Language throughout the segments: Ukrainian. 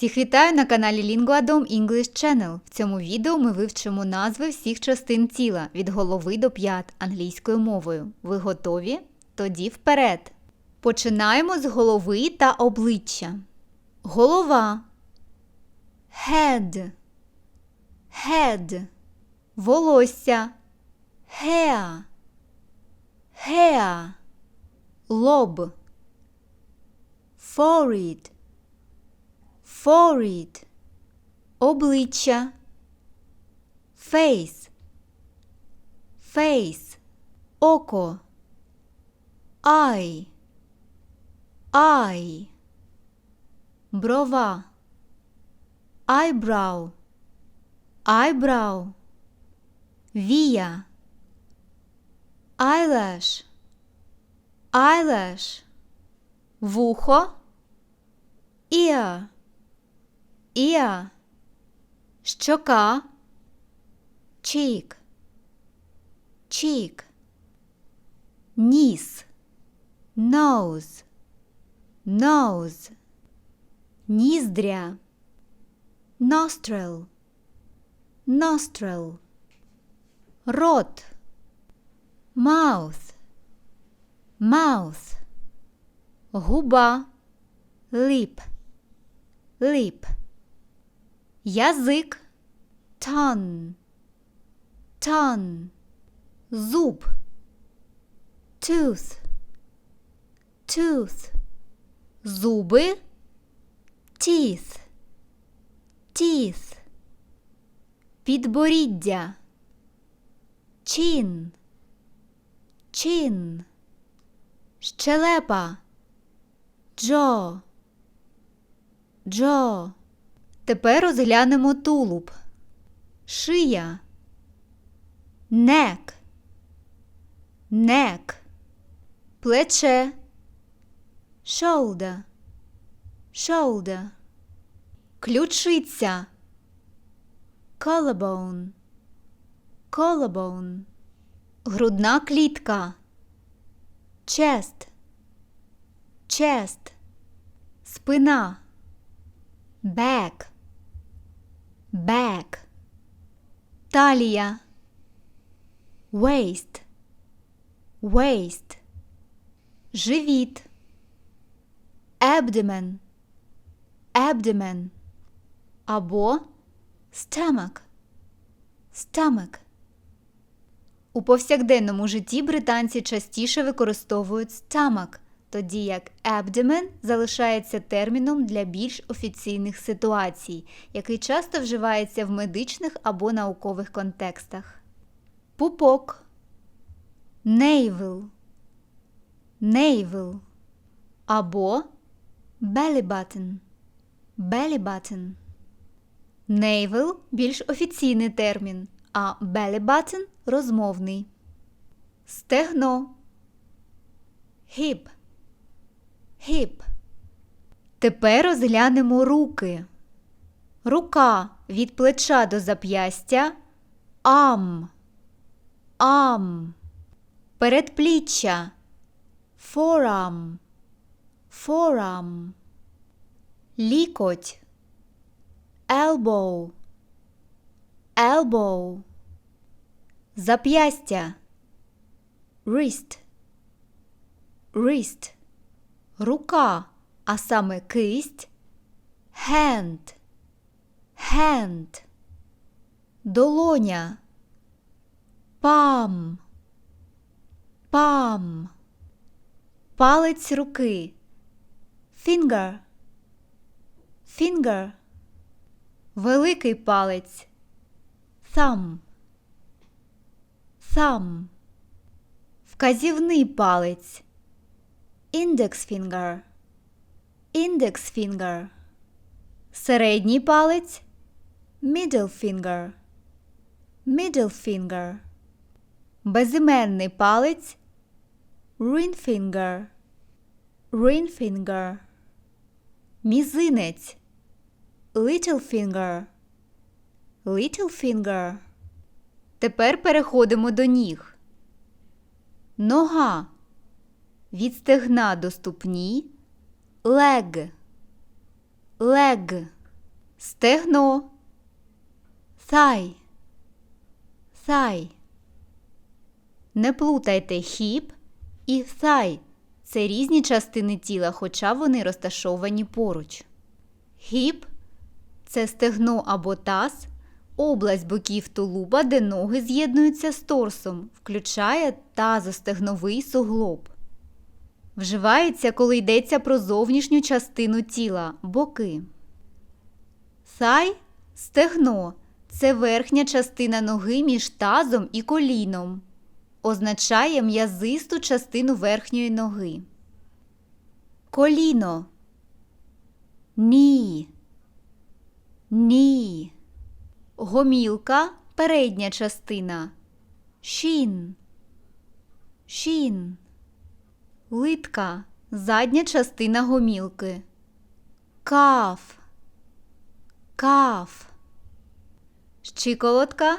Всіх вітаю на каналі Linguadom English Channel. В цьому відео ми вивчимо назви всіх частин тіла від голови до п'ят англійською мовою. Ви готові? Тоді вперед. Починаємо з голови та обличчя. Голова. Head. Head. Волосся. Hair. Hair. Лоб. Forehead. Forehead. Обличчя. Face. Face. Око. Eye. Eye. Брова. Eyebrow. Eyebrow. Вія. Eyelash. Eyelash. Вухо. Ear. Ear. Щока. Cheek. Cheek. Ніс. Nose. Nose. Ніздря. Nostril. Nostril. Рот. Mouth. Mouth. Губа. Lip. Lip. Язик. Tongue. Tongue. Зуб. Tooth. Tooth. Зуби. Teeth. Teeth. Підборіддя. Chin. Chin. Щелепа. Jaw. Jaw. Тепер розглянемо тулуб. Шия. Neck. Neck. Плече. Shoulder. Shoulder. Ключиця. Collarbone. Collarbone. Грудна клітка. Chest. Chest. Спина. Back. Back. Талія. Waist. Waist. Живіт. Abdomen. Abdomen. Або stomach. Stomach. У повсякденному житті британці частіше використовують stomach, тоді як abdomen залишається терміном для більш офіційних ситуацій, який часто вживається в медичних або наукових контекстах. Пупок. Navel. Navel. Або belly button. Belly button. Navel – більш офіційний термін, а belly button – розмовний. Стегно. Hip. Hip. Тепер розглянемо руки. Рука від плеча до зап'ястя. Arm. Arm. Передпліччя. Forearm. Forearm. Лікоть. Elbow. Elbow. Зап'ястя. Wrist. Wrist. Рука, а саме кисть. Hand. Hand. Долоня. Palm. Palm. Палець руки. Finger. Finger. Великий палець. Thumb. Thumb. Вказівний палець. Index finger. Index finger. Середній палець. Middle finger. Middle finger. Безіменний палець. Ring finger. Ring finger. Мізинець. Little finger. Little finger. Тепер переходимо до ніг. Нога. Від стегна до ступні. Leg. Leg. стегно, thigh, thigh. Не плутайте hip і thigh. Це різні частини тіла, хоча вони розташовані поруч. Hip – це стегно або таз, область боків тулуба, де ноги з'єднуються з торсом, включає тазостегновий суглоб. Вживається, коли йдеться про зовнішню частину тіла боки. Thigh – стегно це верхня частина ноги між тазом і коліном. Означає м'язисту частину верхньої ноги. Коліно. Ні. Ні. Гомілка передня частина. Шін. Шін. Литка задня частина гомілки. Каф. Каф. Щиколотка.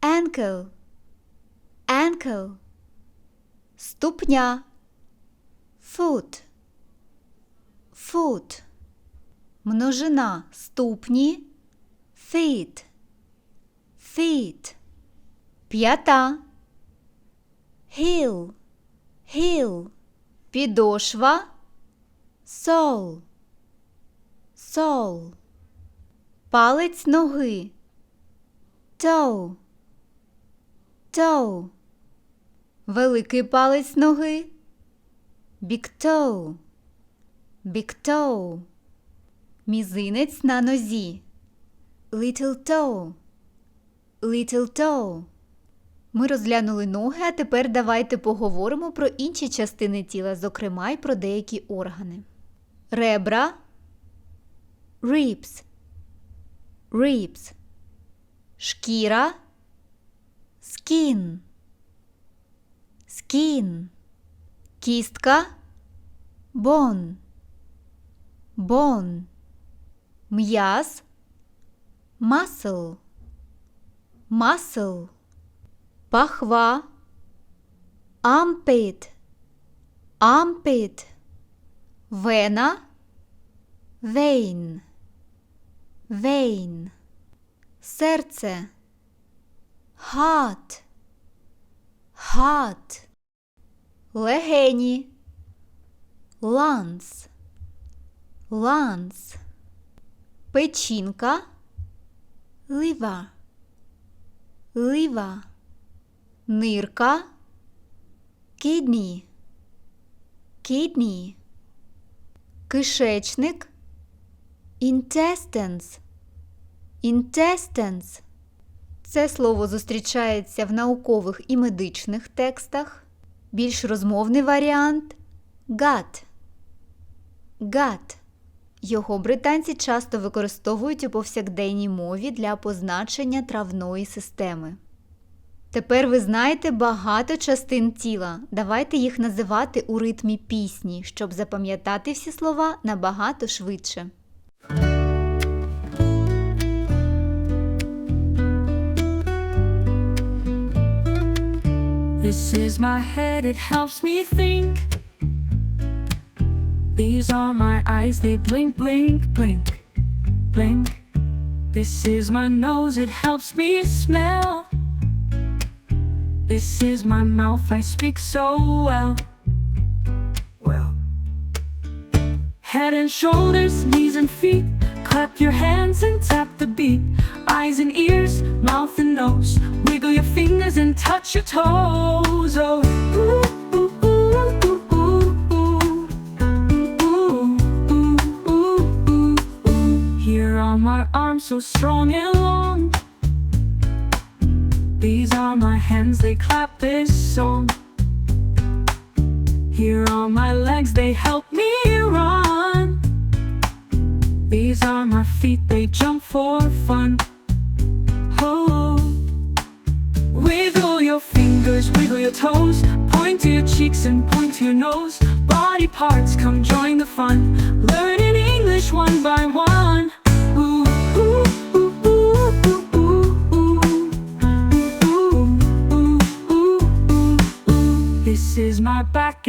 Ankle. Ankle. Ступня. Foot. Foot. Множина ступні. Feet. Feet. П'ята. Heel. Heel. Підошва. Sole. Sole. Палець ноги. Toe. Toe. Великий палець ноги. Big toe. Big toe. Мізинець на нозі. Little toe. Little toe. Ми розглянули ноги, а тепер давайте поговоримо про інші частини тіла, зокрема й про деякі органи. Ребра. Ribs. Ribs. Шкіра. Skin. Skin. Кістка. Bone. Bone. М'яз. Muscle. Muscle. Пахва. Armpit. Armpit. Вена. Vein. Vein. Серце. Heart. Heart. Легені. Lungs. Lungs. Печінка. Liver. Liver. Нирка. Kidney. Kidney. Кишечник. Intestines. Intestines. Це слово зустрічається в наукових і медичних текстах. Більш розмовний варіант gut. Gut. Його британці часто використовують у повсякденній мові для позначення травної системи. Тепер ви знаєте багато частин тіла. Давайте їх називати у ритмі пісні, щоб запам'ятати всі слова набагато швидше. This is my head, it helps me think. These are my eyes, they blink, blink, blink, blink. This is my nose, it helps me smell. This is my mouth, I speak so well. Well. Head and shoulders, knees and feet. Clap your hands and tap the beat. Eyes and ears, mouth and nose. Wiggle your fingers and touch your toes. Oh, ooh. Here are my arms so strong and long. These are my hands, they clap this song. Here are my legs, they help me run. These are my feet, they jump for fun. Oh, wiggle your fingers, wiggle your toes, point to your cheeks and point to your nose. Body parts, come join the fun. Learning English one by one.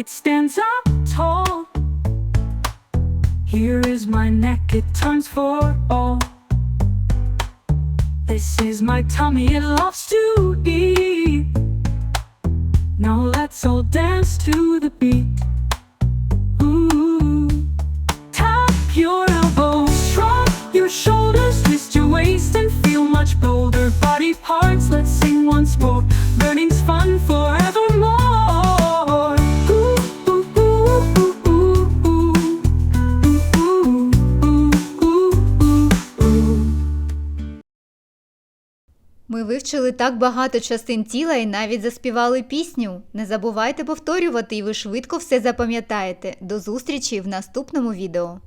It stands up tall. Here is my neck, it turns for all. This is my tummy, it loves to eat. Now let's all dance to the beat. Вивчили так багато частин тіла і навіть заспівали пісню. Не забувайте повторювати, і ви швидко все запам'ятаєте. До зустрічі в наступному відео.